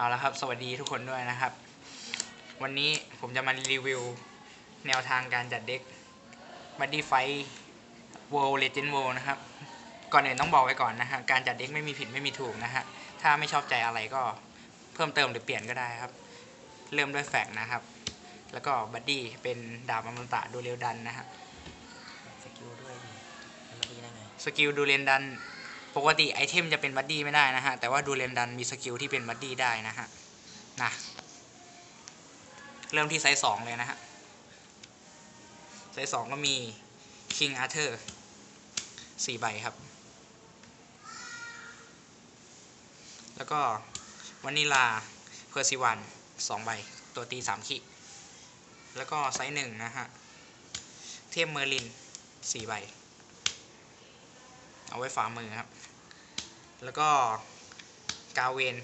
เอาละครับ สวัสดีทุกคนด้วยนะครับ วันนี้ผมจะมารีวิว แนวทางการจัดเด็กบัดดี้ไฟ World Legend World นะครับ ก่อนอื่นต้องบอกไว้ก่อนนะฮะ การจัดเด็กไม่มีผิดไม่มีถูกนะฮะ ถ้าไม่ชอบใจอะไรก็เพิ่มเติมหรือเปลี่ยนก็ได้ครับ เริ่มด้วยแฟกนะครับ แล้วก็บัดดี้เป็นดาบอมตะดูเร็วดันนะฮะ สกิลด้วยดิมันมาดีได้ไง สกิลดูเรนดัน ปกติไอเทมจะเป็นบัดดี้ไม่ได้นะฮะ แต่ว่าดูเรนดันมีสกิลที่เป็นบัดดี้ได้นะฮะนะเริ่มที่ไซส์สองเลยนะฮะ ไซส์สองก็มี King Arthur สี่ใบครับ แล้วก็วานิลาเพอร์ซิวันสองใบ ตัวตีสามขีแล้วก็ไซส์หนึ่งนะฮะ เทพเมอร์ลินสี่ใบ เอาไว้ฝ่ามือครับ แล้วก็กาเวน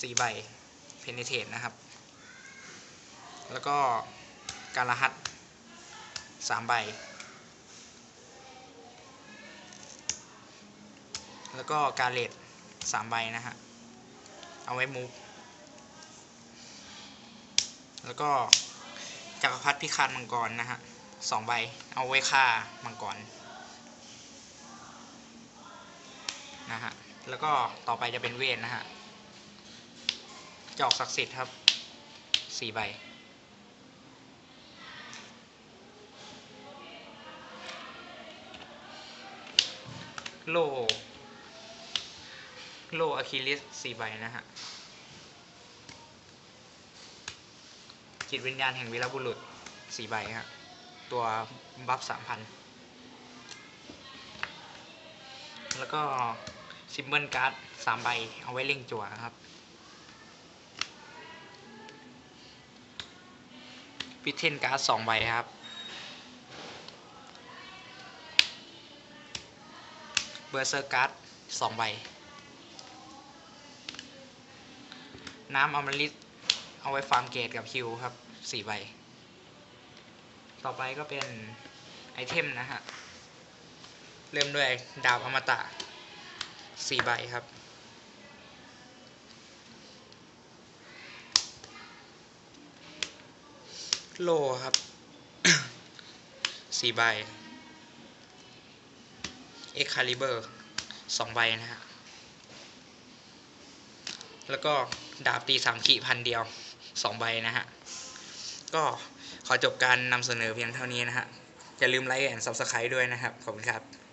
สี่ใบเพนเนเทตนะครับ แล้วก็การหัสสามใบ แล้วก็การเลดสามใบนะฮะ เอาไว้มูฟแล้วก็จักรพรรดิพิฆาตมังกรนะฮะสองใบเอาไว้ฆ่ามังกร นะฮะ แล้วก็ต่อไปจะเป็นเวทนะฮะ จอกศักดิ์สิทธิ์ครับสี่ใบ โล โลอะคิลิสสี่ใบนะฮะ จิตวิญญาณแห่งวีรบุรุษสี่ใบฮะ ตัวบัฟสามพันแล้วก็ ซิมเบิลการ์ดสามใบ เอาไว้เล่งจั่วครับ พิเทนการ์ดสองใบครับ เบอร์เซอร์การ์ดสองใบ น้ำอมฤตเอาไว้ฟาร์มเกตกับคิวครับสี่ใบ ต่อไปก็เป็นไอเทมนะฮะ เริ่มด้วยดาบอมตะ สี่ใบครับ โลครับสี่ใบ เอ็กคาลิเบอร์สองใบนะฮะ แล้วก็ดาบตีสามขีพันเดียวสองใบนะฮะ ก็ขอจบการนำเสนอเพียงเท่านี้นะฮะ อย่าลืมไลค์แอนด์ซับสไครต์ด้วยนะครับ ขอบคุณครับ